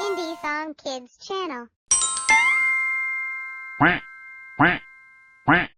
Indie Song Kids channel. Quack, quack, quack.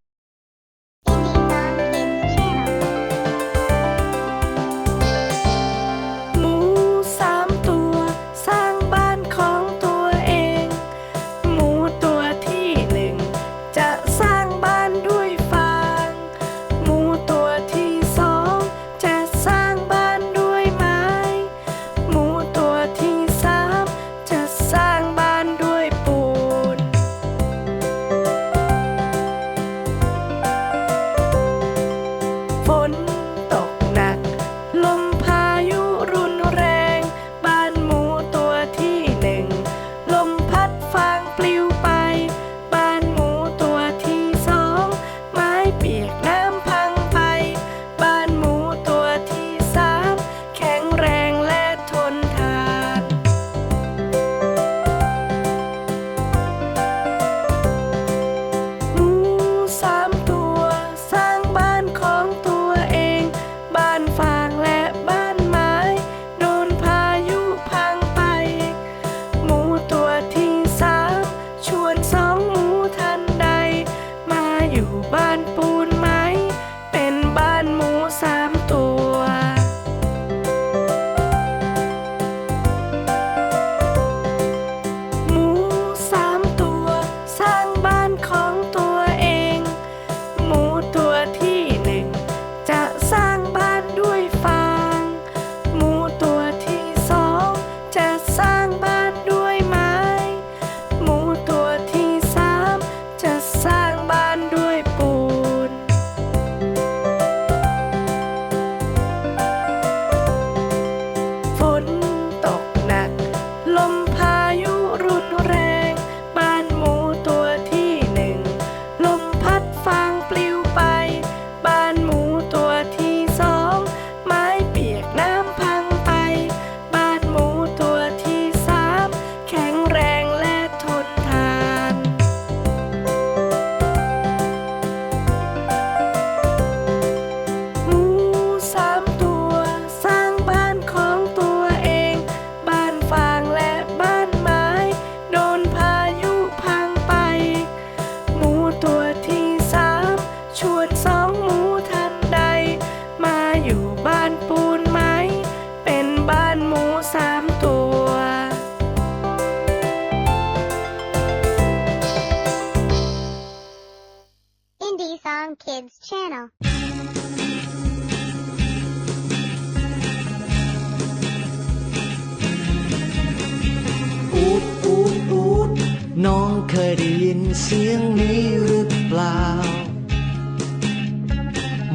น้องเคยได้ยินเสียงนี้หรือเปล่า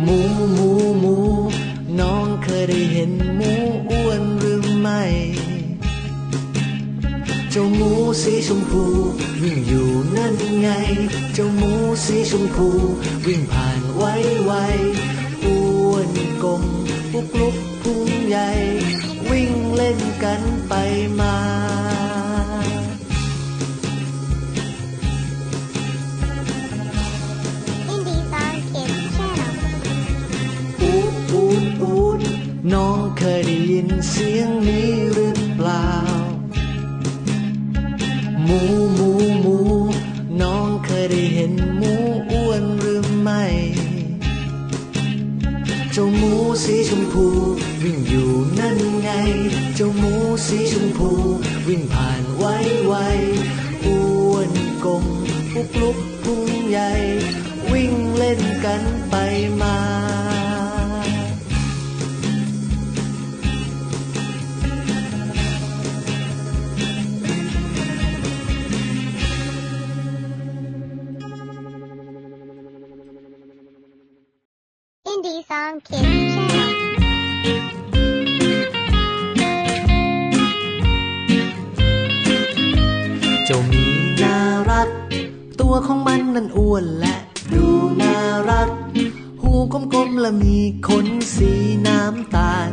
หมูหมูหมู น้องเคยได้เห็นหมูอ้วนหรือไม่ เจ้าหมูสีชมพูวิ่งอยู่นั่นไง เจ้าหมูสีชมพูวิ่งผ่านไวไวอ้วนกลมปุกลุกพุงใหญ่ วิ่งเล่นกันไป เสียงนี้รืเปล่า หมูหมูหมู น้องเคยได้เห็นหมูอ้วนรืไม่ เจ้าหมูสีชมพูวิ่งอยู่นั่นไง เจ้าหมูสีชมพู วิ่งผ่านไวไวอ้วนกลมปุกลุกพุงใหญ่ วิ่งเล่นกันไปมา ดีสองเข็มแช่เจ้ามีน่ารัก ตัวของมันนั้นอ้วนและดูน่ารัก หูกลมๆและมีขนสีน้ำตาล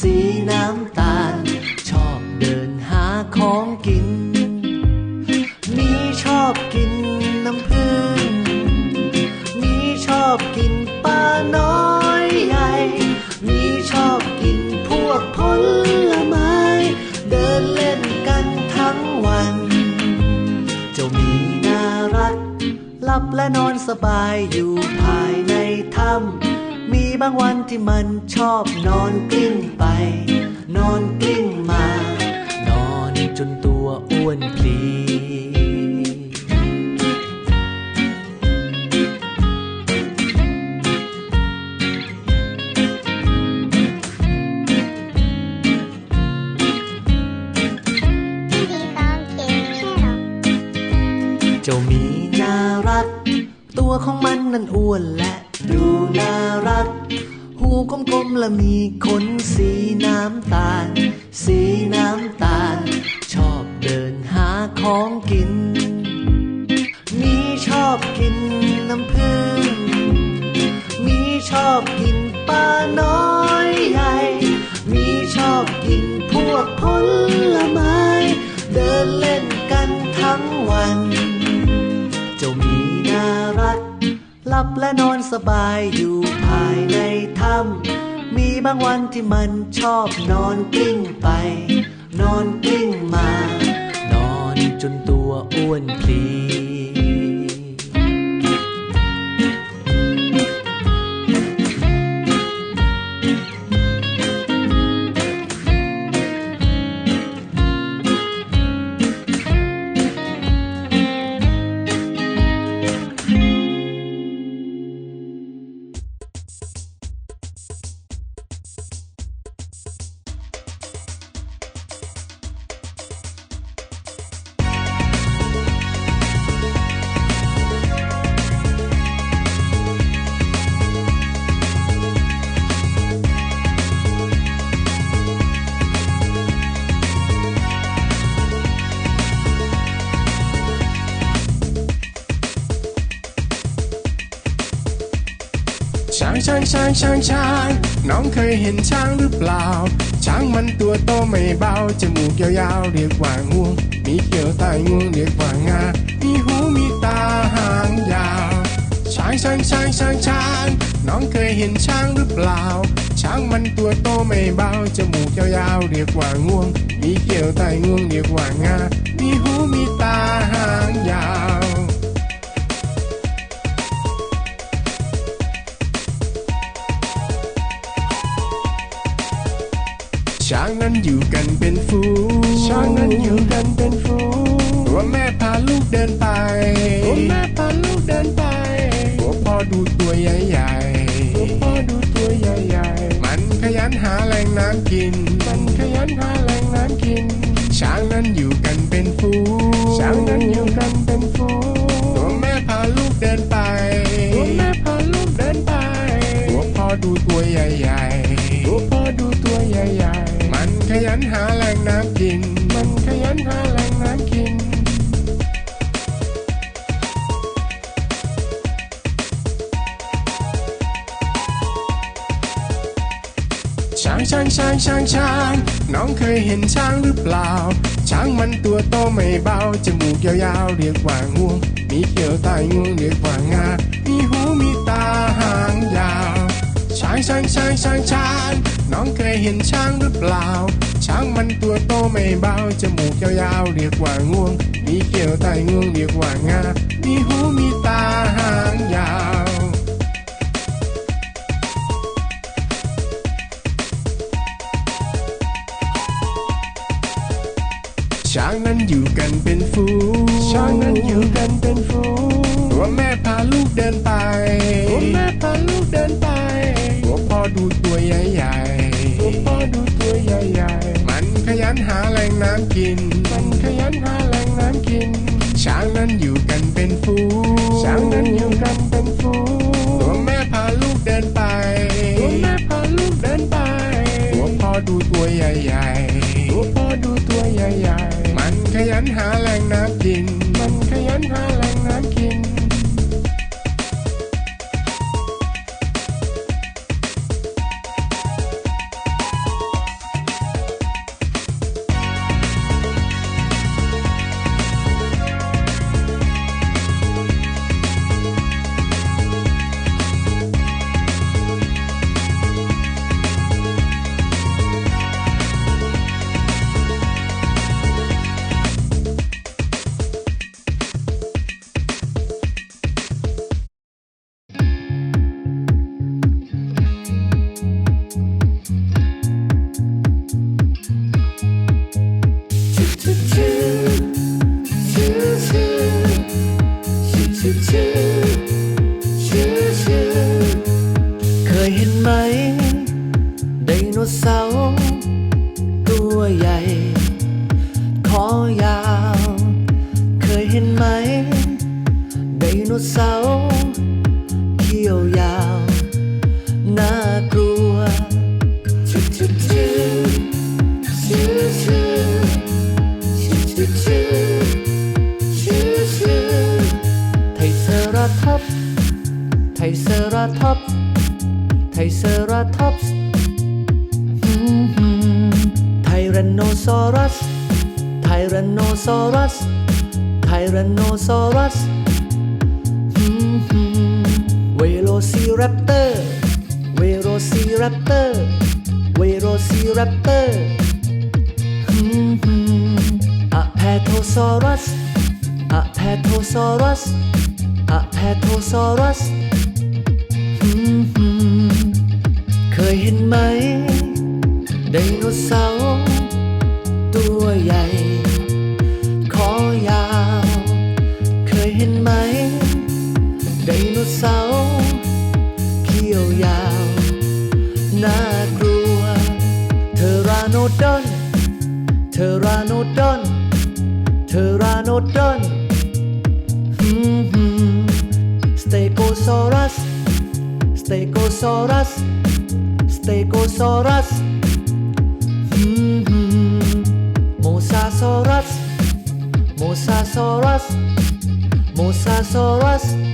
สีน้ำตาล ชอบเดินหาของกิน สบายอยู่ภายในถ้ำมีบางวันที่มันชอบนอนกลิ้งไป นอนกลิ้งมา นอนจนตัวอ้วนพลี Indie Song Kids Channel. เจ้าหมีน่ารัก ตัวของมันนั้นอ้วนและดูน่ารัก หูกลมๆและมีขนสีน้ำตาล สีน้ำตาล ชอบเดินหาของกิน มีชอบกินน้ำผึ้งมีชอบกินปลาน้อยใหญ่ มีชอบกินพวกผลไม้ เดินเล่นกันทั้งวัน ลับและนอนสบายอยู่ภายในถ้ำมีบางวันที่มันชอบนอนกลิ้งไป นอนกลิ้งมา นอนจนตัวอ้วนพลี ช้างช้างช้างช้าง น้องเคยเห็นช้างหรือเปล่า ช้างมันตัวโตไม่เบา จมูกยาวๆเรียกว่างวง มีเขียวใต้งวงเรียกว่างา มีหูมีตาหางยาว ช้างช้างช้างช้างช้าง น้องเคยเห็นช้างหรือเปล่า ช้างมันตัวโตไม่เบา จมูกยาวๆเรียกว่างวง มีเขียวใต้งวงเรียกว่างา มีหูมีตาหางยาวางนั้นอยู่กันเป็นฝูงช้างนั้นอยู่กันเป็นฝูงตัวแม่พาลูกเดินไปตัวแม่พาลูกเดินไปตัวพ่อดูตัวใหญ่ๆตัวพ่อดูตัวใหญ่ๆมันขยันหาแหล่งน้ำกิน มันขยันหาแหล่งน้ำกิน ช้างนั้นอยู่กันเป็นฝูงช้างนั้นอยู่กันเป็นฝูงตัวแม่พาลูกเดินไปตัวแม่พาลูกเดินไปตัวพ่อดูตัวใหญ่ๆตัวพ่อดูตัวใหญ่ๆมันข ยันหาแหล่งน้ำกิน มันขยันหาแหล่งน้ำกิน ช้างช้างช้างช้างช้าง น้องเคยเห็นช้างหรือเปล่า ช้างมันตัวโตไม่เบา จมูกยาวๆเรียกว่างวง มีเขียวใต้งวงเรียกว่างา มีหูมีตาหางยาว ช้างช้างช้างช้างช้าง น้องเคยเห็นช้างหรือเปล่า ช้างมันตัวโตไม่เบา จมูกยาวๆเรียกว่างวง มีเขียวใต้งวงเรียกว่างา มีหูมีตาหางยาวช้างนั้นอยู่กันเป็นฝูง ช้างนั้นอยู่กันเป็นฝูง ตัวแม่พาลูกเดินไป ตัวแม่พาลูกเดินไป ใหญ่ๆมันขยันหาแหล่งน้ำกิน มันขยันหาแหล่งน้ำกิน ช้างนั้นอยู่กันเป็นฝูงช้างนั้นอยู่กันเป็นฝูงตัวแม่พาลูกเดินไป ตัวแม่พาลูกเดินไป ตัวพ่อดูตัวใหญ่ๆ ตัวพ่อดูตัวใหญ่ๆ มันขยันหา เสาร์ตัวใหญ่ คอยาว เคยเห็นไหม ไดโนเสาร์เขี้ยวยาว น่ากลัวชื่อชื่อชื่อชื่อชื่อชื่ชื่ชื่ชื่ไทเซราทับไทเซราทับไทเซร ซอรัส ไทแรนโนซอรัส ไทแรนโนซอรัสเวโรซีแรปเตอร์ เวโรซีแรปเตอร์ เวโรซีแรปเตอร์อะแพโทซอรัสอะแพโทซอรัสอะแพโทซอรัส เคยเห็นไหมไดโนเสาร์ ตัวใหญ่ คอยาว เคยเห็นไหม ไดโนเสาร์เขี้ยวยาว น่ากลัว เทอราโนดอน เทอราโนดอน เทอราโนดอนสเตโกซอรัส สเตโกซอรัส สเตโกซอรัส Mosasaurus. Mosasaurus. Mosasaurus.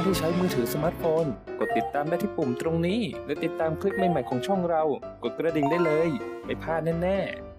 องที่ใช้มือถือสมาร์ทโฟน กดติดตามได้ที่ปุ่มตรงนี้ และติดตามคลิปใหม่ๆของช่องเรา กดกระดิ่งได้เลย ไม่พลาดแน่ๆ